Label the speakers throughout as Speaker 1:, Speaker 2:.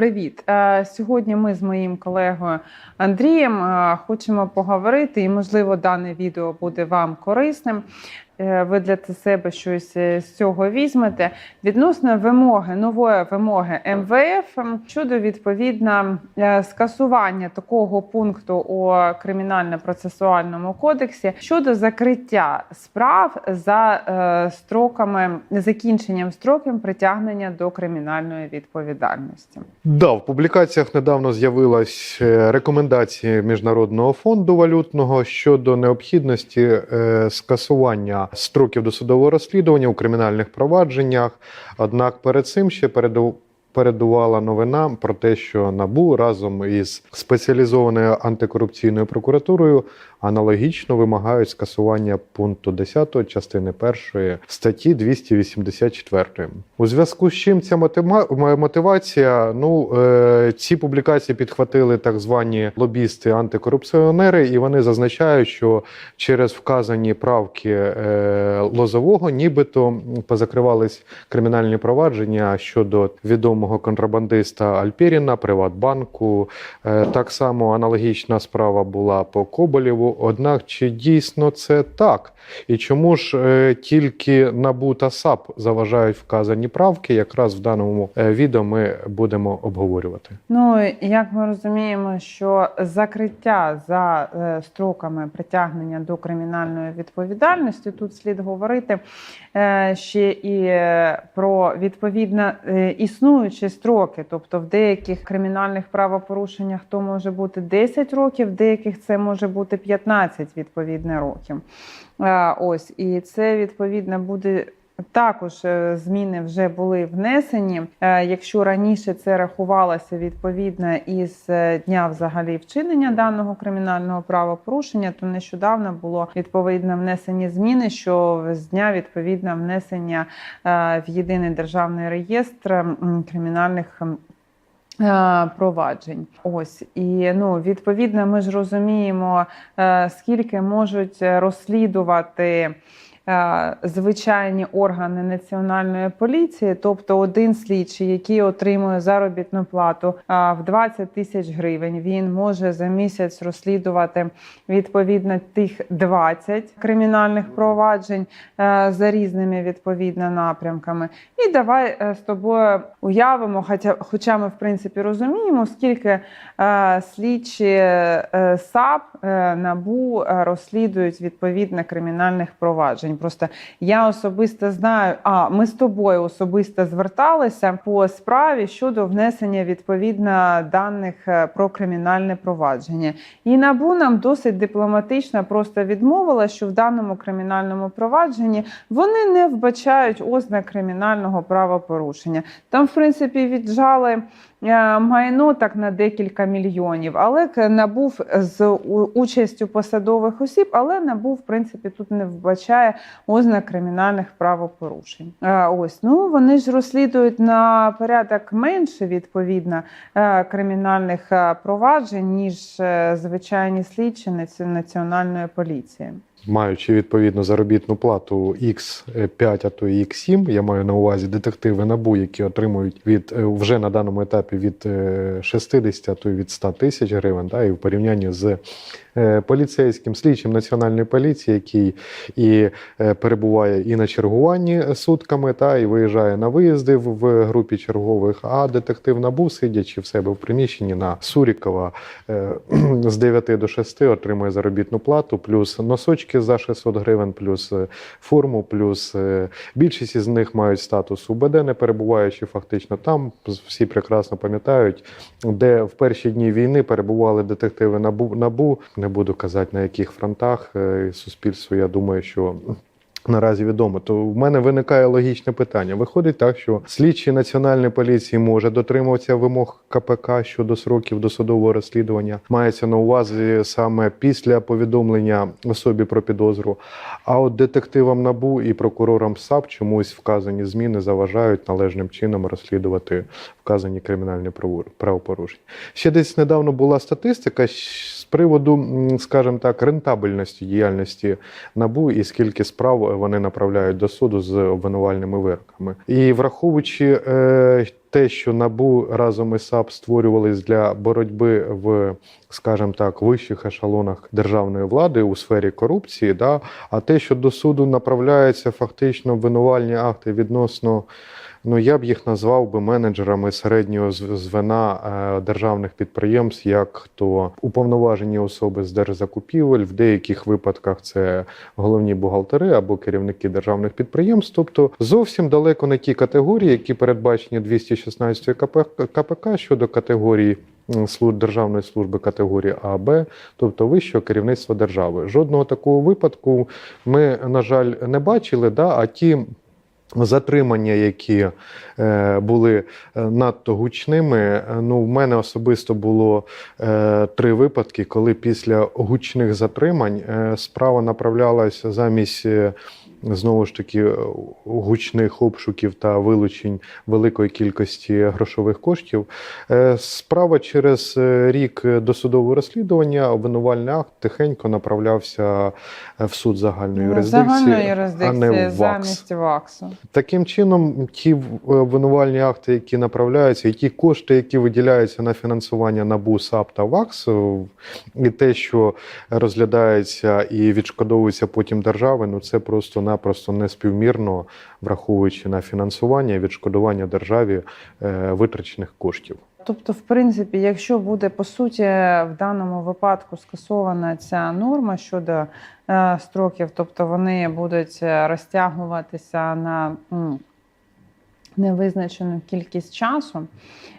Speaker 1: Привіт! Е, Сьогодні ми з моїм колегою Андрієм е, хочемо поговорити, і можливо, дане відео буде вам корисним. Е, Ви для себе щось е, з цього візьмете відносно вимоги нової вимоги МВФ щодо відповідно е, скасування такого пункту у кримінально-процесуальному кодексі щодо закриття справ за строками закінченням строків притягнення до кримінальної відповідальності.
Speaker 2: Да, в публікаціях недавно з'явилась рекомендації Міжнародного фонду валютного щодо необхідності скасування строків досудового розслідування у кримінальних провадженнях. Однак перед цим ще переду- передувала новина про те, що НАБУ разом із спеціалізованою антикорупційною прокуратурою аналогічно вимагають скасування пункту 10 частини 1 статті 284. У зв'язку з чим ця мотива- мотивація? Ну е, ці публікації підхватили так звані лобісти антикорупціонери, і вони зазначають, що через вказані правки е, Лозового, нібито позакривались кримінальні провадження щодо відомого контрабандиста Альпіріна, Приватбанку. Е, так само аналогічна справа була по Коболєву. Однак чи дійсно це так? І чому ж е, тільки НАБУ та САП заважають вказані правки? Якраз в даному е, відео ми будемо обговорювати.
Speaker 1: Ну як ми розуміємо, що закриття за строками притягнення до кримінальної відповідальності тут слід говорити ще і про відповідно е, існуючі строки, тобто в деяких кримінальних правопорушеннях то може бути 10 років, в деяких це може бути 15 відповідно років. Е, Ось і це відповідно буде. Також е, зміни вже були внесені. Е, Якщо раніше це рахувалося відповідно із е, дня взагалі вчинення даного кримінального правопорушення, то нещодавно було відповідно внесені зміни, що з дня відповідно внесення в єдиний державний реєстр кримінальних. Проваджень, ось і ну відповідно, ми ж розуміємо, скільки можуть розслідувати звичайні органи національної поліції, тобто один слідчий, який отримує заробітну плату е, в 20 тисяч гривень, він може за місяць розслідувати відповідно тих 20 кримінальних проваджень е, за різними відповідно напрямками. І давай е, з тобою уявимо, хоча, хоча ми в принципі розуміємо, скільки е, слідчі е, САП е, НАБУ е, розслідують відповідно кримінальних проваджень. Просто я особисто знаю, а ми з тобою особисто зверталися по справі щодо внесення відповідно даних е, про кримінальне провадження. І НАБУ нам досить дипломатично просто відмовила, що в даному кримінальному провадженні вони не вбачають ознак кримінального правопорушення. Там, в принципі, віджали е, майно так на декілька мільйонів, але набув з участю посадових осіб, але набув, в принципі, тут не вбачає ознак кримінальних правопорушень. Е, Ось ну вони ж розслідують на порядок менше відповідно е, кримінальних е, проваджень, ніж звичайні слідчі національної поліції.
Speaker 2: Маючи відповідно заробітну плату X5, а то і X7, я маю на увазі детективи НАБУ, які отримують від е, вже на даному етапі від е, 60, а то й від 100 тисяч гривень, да, і в порівнянні з е, поліцейським слідчим національної поліції, який і е, перебуває і на чергуванні сутками, та і виїжджає на виїзди в, групі чергових. А детектив НАБУ, сидячи в себе в приміщенні на Сурікова е, з 9 до 6 отримує заробітну плату, плюс носочки за 600 гривень, плюс е, форму, плюс е, більшість із них мають статус УБД, не перебуваючи фактично там. Всі прекрасно пам'ятають, де в перші дні війни перебували детективи НАБУ, НАБУ. Не буду казати на яких фронтах е, суспільство. Я думаю, що наразі відомо. То в мене виникає логічне питання. Виходить так, що слідчий національної поліції може дотримуватися вимог КПК щодо сроків досудового розслідування. Мається на увазі саме після повідомлення особі про підозру. А от детективам НАБУ і прокурорам САП чомусь вказані зміни заважають належним чином розслідувати вказані кримінальні право- правопорушення. Ще десь недавно була статистика приводу, скажімо так, рентабельності діяльності НАБУ і скільки справ вони направляють до суду з обвинувальними вироками. І враховуючи е, те, що набу разом із САП створювались для боротьби в, скажімо так, вищих ешелонах державної влади у сфері корупції, да, а те, що до суду направляються фактично обвинувальні акти відносно. Ну, я б їх назвав би менеджерами середнього зв- звена е, державних підприємств, як то уповноважені особи з держзакупівель, в деяких випадках це головні бухгалтери або керівники державних підприємств. Тобто зовсім далеко не ті категорії, які передбачені 216 КП, КПК щодо категорії служб державної служби категорії А, Б, тобто вищого керівництва держави. Жодного такого випадку ми, на жаль, не бачили. Да? А ті затримання, які е, були е, надто гучними, е, ну, в мене особисто було три випадки, коли після гучних затримань справа направлялася замість. Знову ж таки, е, гучних обшуків та вилучень великої кількості грошових коштів. Е, Справа через е, рік досудового розслідування, обвинувальний акт тихенько направлявся в суд загальної юрисдикції,
Speaker 1: Загальної
Speaker 2: а не в ВАКС.
Speaker 1: замість ВАКСу.
Speaker 2: Таким чином, ті обвинувальні акти, які направляються, і ті кошти, які виділяються на фінансування НАБУ, САП та ВАКС, і те, що розглядається і відшкодовується потім держави, ну це просто-напросто неспівмірно, враховуючи на фінансування і відшкодування державі е, витрачених коштів.
Speaker 1: Тобто, в принципі, якщо буде по суті в даному випадку скасована ця норма щодо е, строків, тобто вони будуть е, розтягуватися на м, невизначену кількість часу.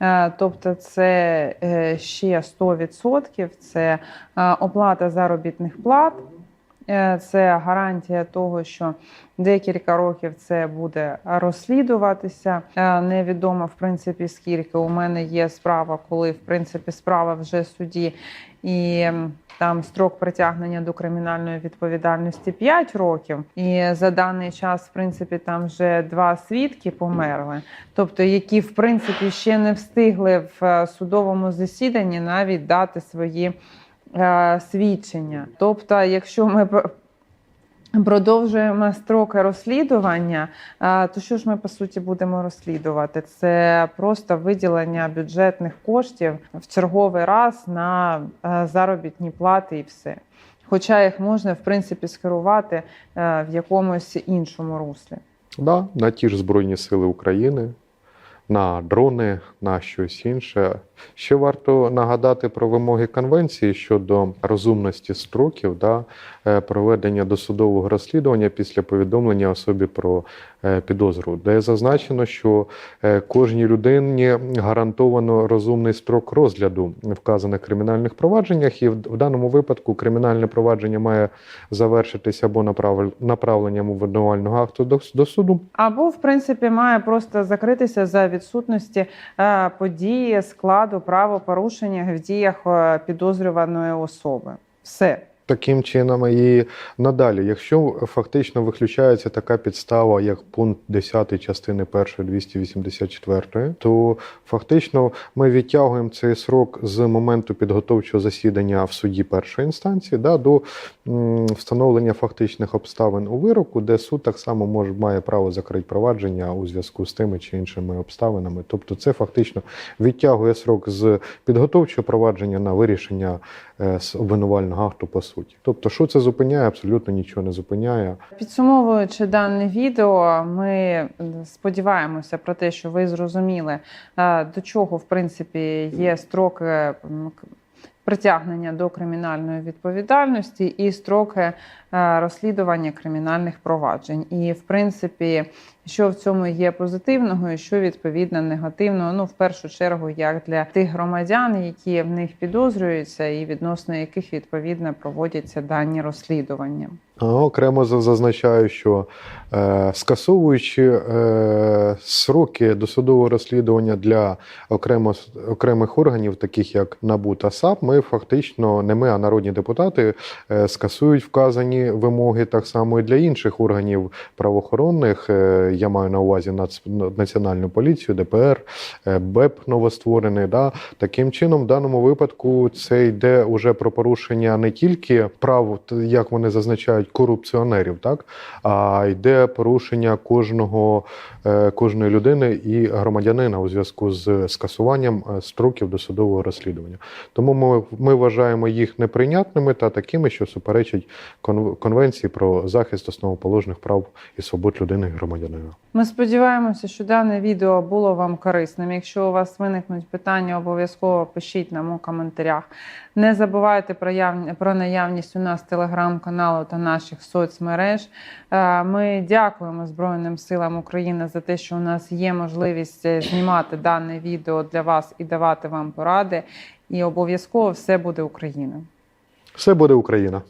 Speaker 1: Е, Тобто, це е, ще 100%, це е, оплата заробітних плат. Е, Це гарантія того, що декілька років це буде розслідуватися. Е, Невідомо в принципі скільки. У мене є справа, коли в принципі справа вже в суді, і там строк притягнення до кримінальної відповідальності 5 років. І за даний час, в принципі, там вже два свідки померли, тобто які в принципі ще не встигли в е, судовому засіданні навіть дати свої свідчення. Тобто, якщо ми продовжуємо строки розслідування, е, то що ж ми по суті будемо розслідувати? Це просто виділення бюджетних коштів в черговий раз на е, заробітні плати і все. Хоча їх можна в принципі скерувати е, в якомусь іншому руслі.
Speaker 2: Да, на ті ж Збройні Сили України, на дрони, на щось інше. Ще варто нагадати про вимоги конвенції щодо розумності строків да, е, проведення досудового розслідування після повідомлення особі про е, підозру, де зазначено, що е, кожній людині гарантовано розумний строк розгляду вказаних кримінальних провадженнях, і в даному випадку кримінальне провадження має завершитися або направ- направленням обвинувального акту до, суду,
Speaker 1: Або, в принципі, має просто закритися за відсутності події, складу правопорушення в діях е, підозрюваної особи. Все.
Speaker 2: Таким чином, і надалі, якщо фактично виключається така підстава, як пункт 10 частини 1 284, то фактично ми відтягуємо цей срок з моменту підготовчого засідання в суді першої інстанції да, до встановлення фактичних обставин у вироку, де суд так само може має право закрити провадження у зв'язку з тими чи іншими обставинами. Тобто, це фактично відтягує срок з підготовчого провадження на вирішення е, обвинувального акту по суті. Тобто, що це зупиняє? Абсолютно нічого не зупиняє.
Speaker 1: Підсумовуючи дане відео, ми сподіваємося про те, що ви зрозуміли, е, до чого в принципі є строки притягнення до кримінальної відповідальності і строки е, розслідування кримінальних проваджень. І в принципі, що в цьому є позитивного, і що відповідно негативного. Ну, в першу чергу, як для тих громадян, які в них підозрюються, і відносно яких відповідно проводяться дані розслідування.
Speaker 2: А Окремо зазначаю, що е, скасовуючи е, сроки досудового розслідування для окремо, окремих органів, таких як НАБУ та САП, ми фактично не ми, а народні депутати е, скасують вказані вимоги так само і для інших органів правоохоронних. Е, я маю на увазі Національну поліцію, ДПР, е, БЕП новостворений. Да? Таким чином, в даному випадку це йде уже про порушення не тільки прав, як вони зазначають, корупціонерів, так а йде порушення кожного кожної людини і громадянина у зв'язку з скасуванням е, строків досудового розслідування. Тому ми, ми вважаємо їх неприйнятними та такими, що суперечать Кон- Конвенції про захист основоположних прав і свобод людини і громадянина.
Speaker 1: Ми сподіваємося, що дане відео було вам корисним. Якщо у вас виникнуть питання, обов'язково пишіть нам у коментарях. Не забувайте про, яв... про наявність у нас телеграм-каналу та наших соцмереж. Е, Ми дякуємо Збройним силам України за те, що у нас є можливість е, знімати дане відео для вас і давати вам поради. І обов'язково все буде Україна.
Speaker 2: Все буде Україна.